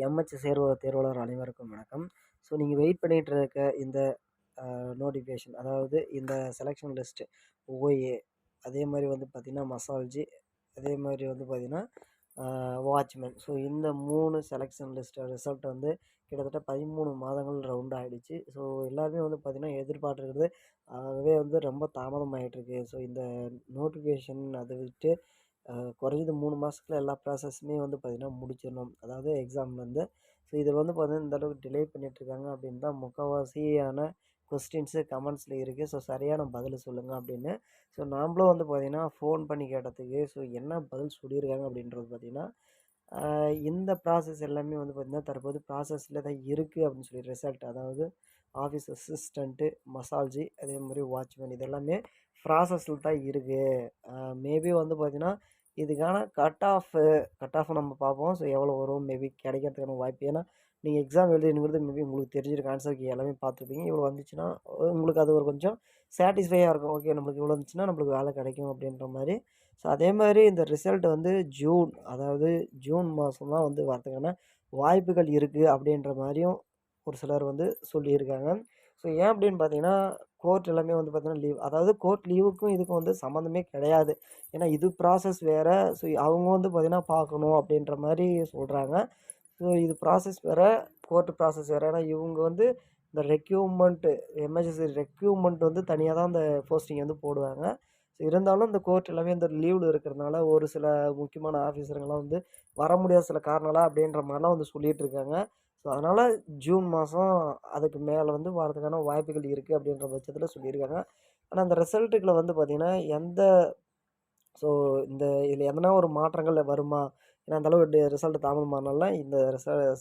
MH சேர்வு தேர்வாளர் அனைவருக்கும் வணக்கம். So நீங்கள் வெயிட் பண்ணிகிட்டு இருக்க இந்த நோட்டிஃபிகேஷன் அதாவது இந்த செலெக்ஷன் லிஸ்ட்டு ஓஏ அதே மாதிரி வந்து பார்த்திங்கன்னா மசால்ஜி அதே மாதிரி வந்து பார்த்திங்கன்னா வாட்ச்மேன் ஸோ இந்த மூணு செலெக்ஷன் லிஸ்ட்டு ரிசல்ட் வந்து கிட்டத்தட்ட பதிமூணு மாதங்கள் ரவுண்ட் ஆகிடுச்சு ஸோ எல்லாருமே வந்து பார்த்திங்கன்னா எதிர்பார்த்துருக்கிறது ஆகவே வந்து ரொம்ப தாமதமாகிட்டுருக்கு ஸோ இந்த நோட்டிஃபிகேஷன் அதை விட்டு குறைஞ்சது மூணு மாதத்துல எல்லா ப்ராசஸுமே வந்து பார்த்திங்கன்னா முடிச்சிடணும். அதாவது எக்ஸாம்லேருந்து ஸோ இதில் வந்து பார்த்திங்கன்னா இந்த அளவுக்கு டிலே பண்ணிகிட்ருக்காங்க அப்படின்னு தான் முக்கால்வாசியான கொஸ்டின்ஸு கமெண்ட்ஸில் இருக்குது ஸோ சரியான பதில் சொல்லுங்கள் அப்படின்னு. ஸோ நாம்ளும் வந்து பார்த்திங்கன்னா ஃபோன் பண்ணி கேட்டதுக்கு ஸோ என்ன பதில் சொல்லியிருக்காங்க அப்படின்றது பார்த்திங்கன்னா இந்த ப்ராசஸ் எல்லாமே வந்து பார்த்திங்கன்னா தற்போது ப்ராசஸில் தான் இருக்குது அப்படின்னு சொல்லி ரிசல்ட். அதாவது ஆஃபீஸ் அசிஸ்டண்ட்டு மசால்ஜி அதே மாதிரி வாட்ச்மேன் இது எல்லாமே ப்ராசஸில் தான் இருக்குது மேபி வந்து பார்த்திங்கன்னா இதுக்கான கட் ஆஃபு கட் ஆஃப் நம்ம பார்ப்போம். ஸோ எவ்வளோ வரும்? மேபி கிடைக்கிறதுக்கான வாய்ப்பு. ஏன்னா நீங்கள் எக்ஸாம் எழுதுங்கிறது மேபி உங்களுக்கு தெரிஞ்சிருக்க ஆன்சருக்கு எல்லாமே பார்த்துருப்பீங்க. இவ்வளோ வந்துச்சுன்னா உங்களுக்கு அது ஒரு கொஞ்சம் சாட்டிஸ்ஃபையாக இருக்கும். ஓகே நம்மளுக்கு இவ்வளோ வந்துச்சுன்னா நம்மளுக்கு வேலை கிடைக்கும் அப்படின்ற மாதிரி. ஸோ அதே மாதிரி இந்த ரிசல்ட் வந்து ஜூன் அதாவது ஜூன் மாதம் தான் வந்து வரதுக்கான வாய்ப்புகள் இருக்குது அப்படின்ற மாதிரியும் ஒரு சிலர் வந்து சொல்லியிருக்காங்க. ஸோ ஏன் அப்படின்னு பார்த்தீங்கன்னா கோர்ட் எல்லாமே வந்து பார்த்தீங்கன்னா லீவ் அதாவது கோர்ட் லீவுக்கும் இதுக்கும் வந்து சம்மந்தமே கிடையாது. ஏன்னா இது ப்ராசஸ் வேறு. ஸோ அவங்க வந்து பார்த்திங்கன்னா பார்க்கணும் அப்படின்ற மாதிரி சொல்கிறாங்க ஸோ இது ப்ராசஸ் வேறு கோர்ட்டு ப்ராசஸ் வேறு. ஏன்னா இவங்க வந்து இந்த ரெக்யூப்மெண்ட்டு எமர்ஜென்சி ரெக்யூப்மெண்ட் வந்து தனியாக தான் அந்த போஸ்டிங் வந்து போடுவாங்க. ஸோ இருந்தாலும் இந்த கோர்ட் எல்லாமே இந்த லீவில் இருக்கிறதுனால ஒரு சில முக்கியமான ஆஃபீஸருங்கெல்லாம் வந்து வர முடியாத சில காரணங்களா அப்படின்ற மாதிரிலாம் வந்து சொல்லிகிட்டு இருக்காங்க. ஸோ அதனால் ஜூன் மாதம் அதுக்கு மேலே வந்து வரதுக்கான வாய்ப்புகள் இருக்குது அப்படின்ற பட்சத்தில் சொல்லியிருக்காங்க. ஆனால் அந்த ரிசல்ட்டுகளை வந்து பார்த்திங்கன்னா எந்த ஸோ இந்த இதில் எதனா ஒரு மாற்றங்கள் வருமா? ஏன்னா அந்தளவு ரிசல்ட் தாமதமானாலாம் இந்த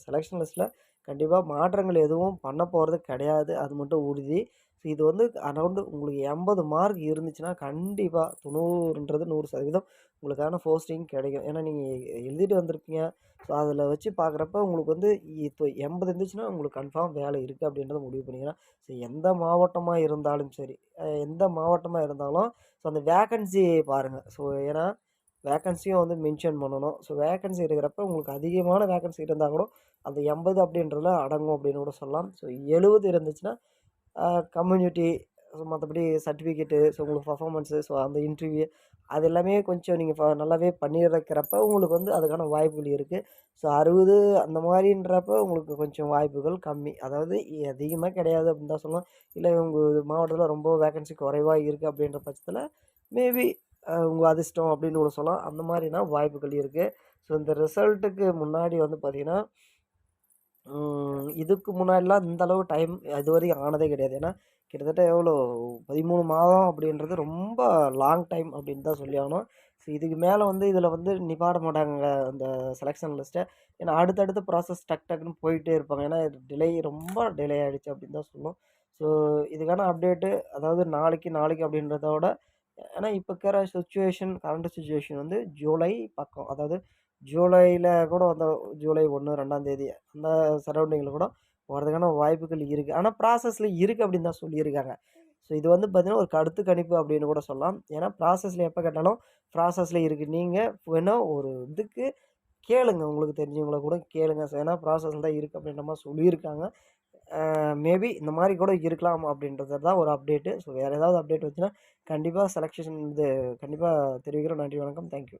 செலெக்ஷன் லிஸ்ட்டில் கண்டிப்பாக மாற்றங்கள் எதுவும் பண்ண போகிறது கிடையாது. அது மட்டும் உறுதி. ஸோ இது வந்து அரௌண்டு உங்களுக்கு எண்பது மார்க் இருந்துச்சுன்னா கண்டிப்பாக தொண்ணூறுன்றது நூறு சதவீதம் உங்களுக்கான போஸ்டிங் கிடைக்கும். ஏன்னா நீங்கள் எழுதிட்டு வந்திருப்பீங்க. ஸோ அதில் வச்சு பார்க்குறப்ப உங்களுக்கு வந்து இப்போ எண்பது இருந்துச்சுன்னா உங்களுக்கு கன்ஃபார்ம் வேலை இருக்குது அப்படின்றத முடிவு பண்ணிக்கலாம் ஸோ எந்த மாவட்டமாக இருந்தாலும் சரி எந்த மாவட்டமாக இருந்தாலும் ஸோ அந்த வேக்கன்சி பாருங்கள் ஸோ ஏன்னா வேக்கன்சியும் வந்து மென்ஷன் பண்ணணும். ஸோ வேக்கன்சி இருக்கிறப்ப உங்களுக்கு அதிகமான வேக்கன்சி இருந்தால் கூட அந்த எண்பது அப்படின்றதுல அடங்கும் அப்படின்னு கூட சொல்லலாம். ஸோ எழுபது இருந்துச்சுன்னா கம்யூனிட்டி ஸோ மற்றபடி சர்டிஃபிகேட்டு ஸோ உங்களுக்கு பர்ஃபாமன்ஸு ஸோ அந்த இன்டர்வியூ அது எல்லாமே கொஞ்சம் நீங்கள் நல்லாவே பண்ணியிருக்கிறப்ப உங்களுக்கு வந்து அதுக்கான வாய்ப்புகள் இருக்குது ஸோ அறுபது அந்த மாதிரின்றப்ப உங்களுக்கு கொஞ்சம் வாய்ப்புகள் கம்மி. அதாவது அதிகமாக கிடையாது அப்படின்னு தான் சொல்லலாம் இல்லை உங்கள் மாவட்டத்தில் ரொம்ப வேகன்சி குறைவாக இருக்குது அப்படின்ற பட்சத்தில் மேபி உங்கள் அதிர்ஷ்டம் அப்படின்னு கூட சொல்லலாம். அந்த மாதிரினா வாய்ப்புகள் இருக்குது ஸோ இந்த ரிசல்ட்டுக்கு முன்னாடி வந்து பார்த்திங்கன்னா இதுக்கு முன்னாடிலாம் இந்த அளவு டைம் இதுவரையும் ஆனதே கிடையாது. ஏன்னா கிட்டத்தட்ட எவ்வளோ? பதிமூணு மாதம் அப்படின்றது ரொம்ப லாங் டைம் அப்படின்னு தான் சொல்லி ஆகணும். ஸோ இதுக்கு மேலே வந்து இதில் வந்து நிப்பாட மாட்டாங்க அந்த செலெக்ஷன் லிஸ்ட்டை ஏன்னா அடுத்தடுத்த ப்ராசஸ் டக் டக்குன்னு போயிட்டே இருப்பாங்க. ஏன்னா டிலே ரொம்ப டிலே ஆகிடுச்சு அப்படின்னு தான் சொல்லணும். ஸோ இதுக்கான அப்டேட்டு அதாவது நாளைக்கு நாளைக்கு அப்படின்றத விட ஏன்னா இப்போ இருக்கிற சுச்சுவேஷன் கரண்ட் சுச்சுவேஷன் வந்து ஜூலை பக்கம். அதாவது ஜூலையில் கூட அந்த ஜூலை ஒன்று ரெண்டாந்தேதி அந்த சரௌண்டிங்கில் கூட வரதுக்கான வாய்ப்புகள் இருக்குது ஆனால் ப்ராசஸில் இருக்குது அப்படின்னு தான் சொல்லியிருக்காங்க. ஸோ இது வந்து பார்த்திங்கன்னா ஒரு கருத்து கணிப்பு அப்படின்னு கூட சொல்லலாம். ஏன்னா ப்ராசஸில் எப்போ கேட்டாலும் ப்ராசஸில் இருக்குது நீங்கள் வேணால் ஒரு இதுக்கு கேளுங்க. உங்களுக்கு தெரிஞ்சவங்கள கூட கேளுங்க. ஏன்னா ப்ராசஸில் தான் இருக்குது அப்படின்ற மாதிரி சொல்லியிருக்காங்க. மேபி இந்த மாதிரி கூட இருக்கலாம் அப்படின்றது தான் ஒரு அப்டேட்டு ஸோ வேறு ஏதாவது அப்டேட் வச்சுன்னா கண்டிப்பாக செலெக்ஷன் இது கண்டிப்பாக தெரிவிக்கிறோம். நன்றி வணக்கம். தேங்க்யூ